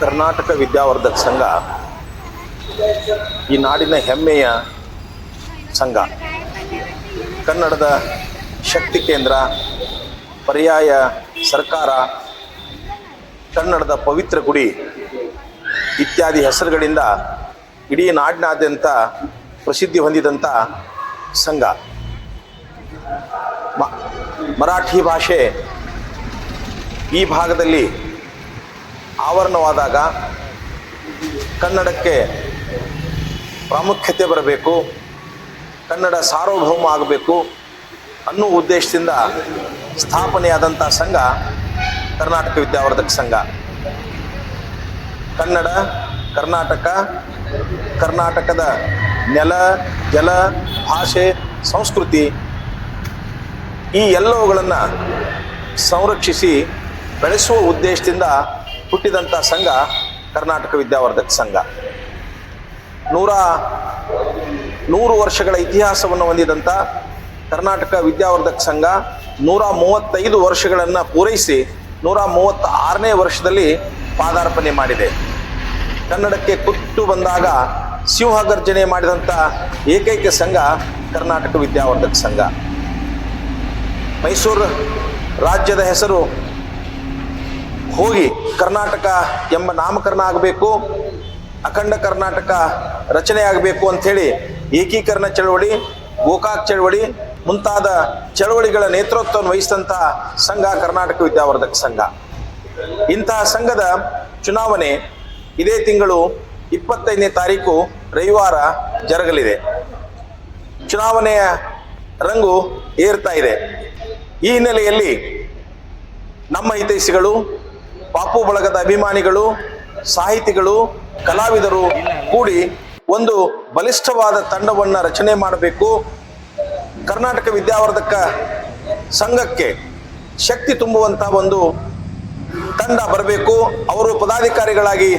ಕರ್ನಾಟಕ ವಿದ್ಯಾವರ್ಧಕ ಸಂಘ ಈ ನಾಡಿನ ಹೆಮ್ಮೆಯ ಸಂಘ. ಕನ್ನಡದ ಶಕ್ತಿ ಕೇಂದ್ರ, ಪರ್ಯಾಯ ಸರ್ಕಾರ, ಕನ್ನಡದ ಪವಿತ್ರ ಗುಡಿ ಇತ್ಯಾದಿ ಹೆಸರುಗಳಿಂದ ಇಡೀ ನಾಡಿನಾದ್ಯಂತ ಪ್ರಸಿದ್ಧಿ ಹೊಂದಿದಂಥ ಸಂಘ. ಮರಾಠಿ ಭಾಷೆ ಈ ಭಾಗದಲ್ಲಿ ಆವರಣವಾದಾಗ ಕನ್ನಡಕ್ಕೆ ಪ್ರಾಮುಖ್ಯತೆ ಬರಬೇಕು, ಕನ್ನಡ ಸಾರ್ವಭೌಮ ಆಗಬೇಕು ಅನ್ನೋ ಉದ್ದೇಶದಿಂದ ಸ್ಥಾಪನೆಯಾದಂಥ ಸಂಘ ಕರ್ನಾಟಕ ವಿದ್ಯಾವರ್ಧಕ ಸಂಘ. ಕನ್ನಡ, ಕರ್ನಾಟಕ, ಕರ್ನಾಟಕದ ನೆಲ, ಜಲ, ಭಾಷೆ, ಸಂಸ್ಕೃತಿ ಈ ಎಲ್ಲವುಗಳನ್ನು ಸಂರಕ್ಷಿಸಿ ಬೆಳೆಸುವ ಉದ್ದೇಶದಿಂದ ಹುಟ್ಟಿದಂಥ ಸಂಘ ಕರ್ನಾಟಕ ವಿದ್ಯಾವರ್ಧಕ ಸಂಘ. ನೂರ, ನೂರು ವರ್ಷಗಳ ಇತಿಹಾಸವನ್ನು ಹೊಂದಿದಂಥ ಕರ್ನಾಟಕ ವಿದ್ಯಾವರ್ಧಕ ಸಂಘ ನೂರ ಮೂವತ್ತೈದು ವರ್ಷಗಳನ್ನು ಪೂರೈಸಿ ನೂರ ಮೂವತ್ತ ಆರನೇ ವರ್ಷದಲ್ಲಿ ಪಾದಾರ್ಪಣೆ ಮಾಡಿದೆ. ಕನ್ನಡಕ್ಕೆ ಕುಟ್ಟು ಬಂದಾಗ ಸಿಂಹಗರ್ಜನೆ ಮಾಡಿದಂಥ ಏಕೈಕ ಸಂಘ ಕರ್ನಾಟಕ ವಿದ್ಯಾವರ್ಧಕ ಸಂಘ. ಮೈಸೂರು ರಾಜ್ಯದ ಹೆಸರು ಹೋಗಿ ಕರ್ನಾಟಕ ಎಂಬ ನಾಮಕರಣ ಆಗಬೇಕು, ಅಖಂಡ ಕರ್ನಾಟಕ ರಚನೆ ಆಗಬೇಕು ಅಂಥೇಳಿ ಏಕೀಕರಣ ಚಳವಳಿ, ಗೋಕಾಕ್ ಚಳವಳಿ, ಮುಂತಾದ ಚಳವಳಿಗಳ ನೇತೃತ್ವವನ್ನು ವಹಿಸಿದಂಥ ಸಂಘ ಕರ್ನಾಟಕ ವಿದ್ಯಾವರ್ಧಕ ಸಂಘ. ಇಂತಹ ಸಂಘದ ಚುನಾವಣೆ ಇದೇ ತಿಂಗಳು ಇಪ್ಪತ್ತೈದನೇ ತಾರೀಕು ರವಿವಾರ ಜರುಗಲಿದೆ. ಚುನಾವಣೆಯ ರಂಗು ಏರ್ತಾ ಇದೆ. ಈ ಹಿನ್ನೆಲೆಯಲ್ಲಿ ನಮ್ಮ ಹಿತೈಷಿಗಳು ಪಾಪು ಬಳಗದ ಅಭಿಮಾನಿಗಳು, ಸಾಹಿತಿಗಳು, ಕಲಾವಿದರು ಕೂಡಿ ಒಂದು ಬಲಿಷ್ಠವಾದ ತಂಡವನ್ನು ರಚನೆ ಮಾಡಬೇಕು. ಕರ್ನಾಟಕ ವಿದ್ಯಾವರ್ಧಕ ಸಂಘಕ್ಕೆ ಶಕ್ತಿ ತುಂಬುವಂಥ ಒಂದು ತಂಡ ಬರಬೇಕು. ಅವರು ಪದಾಧಿಕಾರಿಗಳಾಗಿ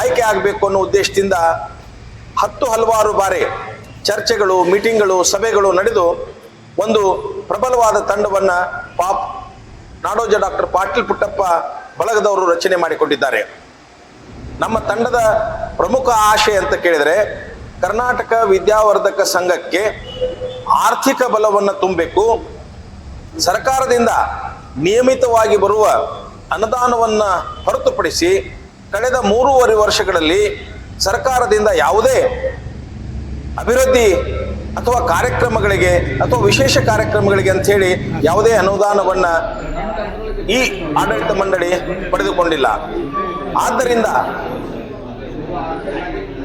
ಆಯ್ಕೆ ಆಗಬೇಕು ಅನ್ನೋ ಉದ್ದೇಶದಿಂದ ಹತ್ತು ಹಲವಾರು ಬಾರಿ ಚರ್ಚೆಗಳು, ಮೀಟಿಂಗ್ಗಳು, ಸಭೆಗಳು ನಡೆದು ಒಂದು ಪ್ರಬಲವಾದ ತಂಡವನ್ನು ಪಾಪ್ ನಾಡೋಜ ಡಾಕ್ಟರ್ ಪಾಟೀಲ್ ಪುಟ್ಟಪ್ಪ ಬಳಗದವರು ರಚನೆ ಮಾಡಿಕೊಂಡಿದ್ದಾರೆ. ನಮ್ಮ ತಂಡದ ಪ್ರಮುಖ ಆಶೆ ಅಂತ ಕೇಳಿದರೆ ಕರ್ನಾಟಕ ವಿದ್ಯಾವರ್ಧಕ ಸಂಘಕ್ಕೆ ಆರ್ಥಿಕ ಬಲವನ್ನು ತುಂಬಬೇಕು. ಸರ್ಕಾರದಿಂದ ನಿಯಮಿತವಾಗಿ ಬರುವ ಅನುದಾನವನ್ನು ಹೊರತುಪಡಿಸಿ ಕಳೆದ ಮೂರುವರೆ ವರ್ಷಗಳಲ್ಲಿ ಸರ್ಕಾರದಿಂದ ಯಾವುದೇ ಅಭಿವೃದ್ಧಿ ಅಥವಾ ಕಾರ್ಯಕ್ರಮಗಳಿಗೆ ಅಥವಾ ವಿಶೇಷ ಕಾರ್ಯಕ್ರಮಗಳಿಗೆ ಅಂಥೇಳಿ ಯಾವುದೇ ಅನುದಾನವನ್ನು ಈ ಆಡಳಿತ ಮಂಡಳಿ ಪಡೆದುಕೊಂಡಿಲ್ಲ. ಆದ್ದರಿಂದ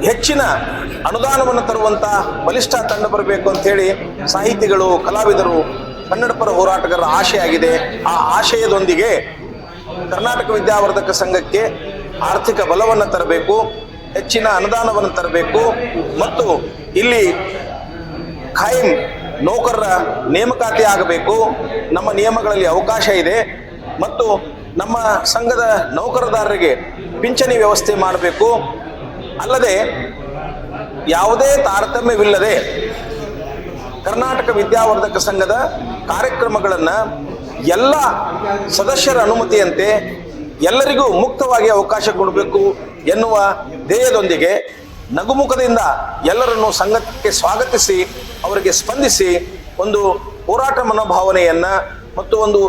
ಹೆಚ್ಚಿನ ಅನುದಾನವನ್ನು ತರುವಂತ ಬಲಿಷ್ಠ ತಂಡ ಬರಬೇಕು ಅಂತ ಹೇಳಿ ಸಾಹಿತಿಗಳು, ಕಲಾವಿದರು ಕನ್ನಡ ಪರ ಹೋರಾಟಗಾರರ ಆಶೆಯಾಗಿದೆ ಆ ಆಶಯದೊಂದಿಗೆ ಕರ್ನಾಟಕ ವಿದ್ಯಾವರ್ಧಕ ಸಂಘಕ್ಕೆ ಆರ್ಥಿಕ ಬಲವನ್ನು ತರಬೇಕು, ಹೆಚ್ಚಿನ ಅನುದಾನವನ್ನು ತರಬೇಕು ಮತ್ತು ಇಲ್ಲಿ ಖಾಯಂ ನೌಕರರ ನೇಮಕಾತಿ ಆಗಬೇಕು. ನಮ್ಮ ನಿಯಮಗಳಲ್ಲಿ ಅವಕಾಶ ಇದೆ. ಮತ್ತು ನಮ್ಮ ಸಂಘದ ನೌಕರದಾರರಿಗೆ ಪಿಂಚಣಿ ವ್ಯವಸ್ಥೆ ಮಾಡಬೇಕು. ಅಲ್ಲದೆ ಯಾವುದೇ ತಾರತಮ್ಯವಿಲ್ಲದೆ ಕರ್ನಾಟಕ ವಿದ್ಯಾವರ್ಧಕ ಸಂಘದ ಕಾರ್ಯಕ್ರಮಗಳನ್ನು ಎಲ್ಲ ಸದಸ್ಯರ ಅನುಮತಿಯಂತೆ ಎಲ್ಲರಿಗೂ ಮುಕ್ತವಾಗಿ ಅವಕಾಶ ಕೊಡಬೇಕು ಎನ್ನುವ ಧ್ಯೇಯದೊಂದಿಗೆ ನಗುಮುಖದಿಂದ ಎಲ್ಲರನ್ನು ಸಂಘಕ್ಕೆ ಸ್ವಾಗತಿಸಿ, ಅವರಿಗೆ ಸ್ಪಂದಿಸಿ ಒಂದು ಹೋರಾಟ ಮನೋಭಾವನೆಯನ್ನ ಮತ್ತು ಒಂದು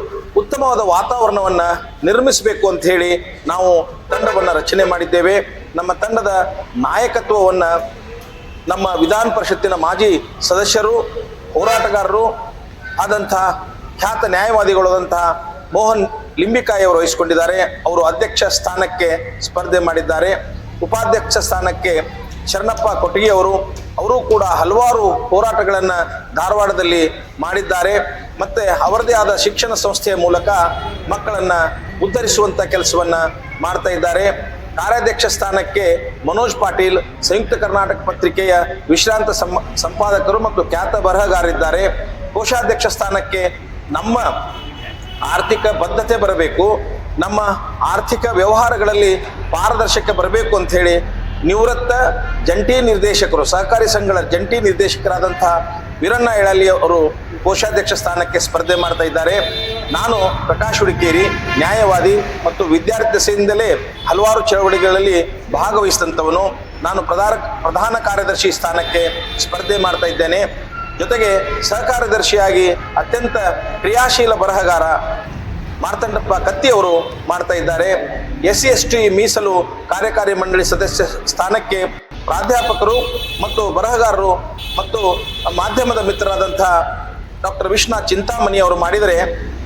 ಉತ್ತಮವಾದ ವಾತಾವರಣವನ್ನು ನಿರ್ಮಿಸಬೇಕು ಅಂತ ಹೇಳಿ ನಾವು ತಂಡವನ್ನು ರಚನೆ ಮಾಡಿದ್ದೇವೆ. ನಮ್ಮ ತಂಡದ ನಾಯಕತ್ವವನ್ನು ನಮ್ಮ ವಿಧಾನ ಪರಿಷತ್ತಿನ ಮಾಜಿ ಸದಸ್ಯರು, ಹೋರಾಟಗಾರರು ಆದಂಥ ಖ್ಯಾತ ನ್ಯಾಯವಾದಿಗಳಾದಂತಹ ಮೋಹನ್ ಲಿಂಬಿಕಾಯಿ ಅವರು ವಹಿಸಿಕೊಂಡಿದ್ದಾರೆ. ಅವರು ಅಧ್ಯಕ್ಷ ಸ್ಥಾನಕ್ಕೆ ಸ್ಪರ್ಧೆ ಮಾಡಿದ್ದಾರೆ. ಉಪಾಧ್ಯಕ್ಷ ಸ್ಥಾನಕ್ಕೆ ಶರಣಪ್ಪ ಕೊಟ್ಟಿಗೆಯವರು ಕೂಡ ಹಲವಾರು ಹೋರಾಟಗಳನ್ನು ಧಾರವಾಡದಲ್ಲಿ ಮಾಡಿದ್ದಾರೆ. ಮತ್ತು ಅವರದೇ ಆದ ಶಿಕ್ಷಣ ಸಂಸ್ಥೆಯ ಮೂಲಕ ಮಕ್ಕಳನ್ನು ಉದ್ಧರಿಸುವಂಥ ಕೆಲಸವನ್ನು ಮಾಡ್ತಾ ಇದ್ದಾರೆ. ಕಾರ್ಯಾಧ್ಯಕ್ಷ ಸ್ಥಾನಕ್ಕೆ ಮನೋಜ್ ಪಾಟೀಲ್, ಸಂಯುಕ್ತ ಕರ್ನಾಟಕ ಪತ್ರಿಕೆಯ ವಿಶ್ರಾಂತ ಸಂಪಾದಕರು ಮತ್ತು ಖ್ಯಾತ ಬರಹಗಾರಿದ್ದಾರೆ ಕೋಶಾಧ್ಯಕ್ಷ ಸ್ಥಾನಕ್ಕೆ ನಮ್ಮ ಆರ್ಥಿಕ ಬದ್ಧತೆ ಬರಬೇಕು, ನಮ್ಮ ಆರ್ಥಿಕ ವ್ಯವಹಾರಗಳಲ್ಲಿ ಪಾರದರ್ಶಕ ಬರಬೇಕು ಅಂತ ಹೇಳಿ ನಿವೃತ್ತ ಜಂಟಿ ನಿರ್ದೇಶಕರು, ಸಹಕಾರಿ ಸಂಘಗಳ ಜಂಟಿ ನಿರ್ದೇಶಕರಾದಂತಹ ವೀರಣ್ಣ ಎಳಲಿ ಅವರು ಕೋಶಾಧ್ಯಕ್ಷ ಸ್ಥಾನಕ್ಕೆ ಸ್ಪರ್ಧೆ ಮಾಡ್ತಾ ಇದ್ದಾರೆ. ನಾನು ಪ್ರಕಾಶ್ ಹುಡುಕೇರಿ, ನ್ಯಾಯವಾದಿ ಮತ್ತು ವಿದ್ಯಾರ್ಥಿ ದಶೆಯಿಂದಲೇ ಹಲವಾರು ಚಳವಳಿಗಳಲ್ಲಿ ಭಾಗವಹಿಸಿದಂಥವನು. ನಾನು ಪ್ರಧಾನ ಪ್ರಧಾನ ಕಾರ್ಯದರ್ಶಿ ಸ್ಥಾನಕ್ಕೆ ಸ್ಪರ್ಧೆ ಮಾಡ್ತಾ ಇದ್ದೇನೆ. ಜೊತೆಗೆ ಸಹಕಾರ್ಯದರ್ಶಿಯಾಗಿ ಅತ್ಯಂತ ಕ್ರಿಯಾಶೀಲ ಬರಹಗಾರ ಮಾರ್ತಂಡಪ್ಪ ಕತ್ತಿಯವರು ಮಾಡ್ತಾ ಇದ್ದಾರೆ. ಎಸ್ ಸಿ ಎಸ್ ಟಿ ಮೀಸಲು ಕಾರ್ಯಕಾರಿ ಮಂಡಳಿ ಸದಸ್ಯ ಸ್ಥಾನಕ್ಕೆ ಪ್ರಾಧ್ಯಾಪಕರು ಮತ್ತು ಬರಹಗಾರರು ಮತ್ತು ಮಾಧ್ಯಮದ ಮಿತ್ರರಾದಂಥ ಡಾಕ್ಟರ್ ವಿಶ್ವನಾಥ್ ಚಿಂತಾಮಣಿ ಅವರು ಮಾಡಿದರೆ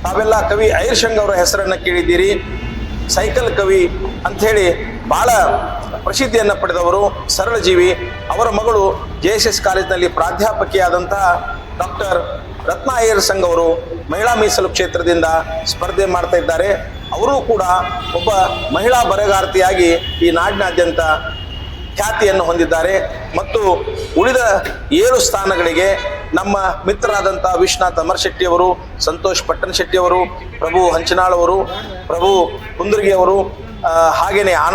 ತಾವೆಲ್ಲ ಕವಿ ಐರ್ಶಂಗ್ ಅವರ ಹೆಸರನ್ನು ಕೇಳಿದ್ದೀರಿ. ಸೈಕಲ್ ಕವಿ ಅಂಥೇಳಿ ಬಹಳ ಪ್ರಸಿದ್ಧಿಯನ್ನು ಪಡೆದವರು ಸರಳ ಜೀವಿ ಅವರ ಮಗಳು ಜೆ ಎಸ್ ಎಸ್ ಕಾಲೇಜಿನಲ್ಲಿ ಪ್ರಾಧ್ಯಾಪಕಿಯಾದಂತಹ ಡಾಕ್ಟರ್ ರತ್ನ ಅಯ್ಯರ್ ಸಂಘ ಅವರು ಮಹಿಳಾ ಮೀಸಲು ಕ್ಷೇತ್ರದಿಂದ ಸ್ಪರ್ಧೆ ಮಾಡ್ತಾ ಇದ್ದಾರೆ. ಅವರು ಕೂಡ ಒಬ್ಬ ಮಹಿಳಾ ಬರಗಾರ್ತಿಯಾಗಿ ಈ ನಾಡಿನಾದ್ಯಂತ ಖ್ಯಾತಿಯನ್ನು ಹೊಂದಿದ್ದಾರೆ. ಮತ್ತು ಉಳಿದ ಏಳು ಸ್ಥಾನಗಳಿಗೆ ನಮ್ಮ ಮಿತ್ರರಾದಂಥ ವಿಶ್ವನಾಥ್ ಅಮರ್ ಶೆಟ್ಟಿ ಅವರು ಸಂತೋಷ್ ಪಟ್ಟಣ ಶೆಟ್ಟಿ ಅವರು ಪ್ರಭು ಹಂಚನಾಳ್ ಅವರು ಪ್ರಭು ಕುಂದರ್ಗಿ ಅವರು ಆ, ಹಾಗೇನೆ ಆನಂದ್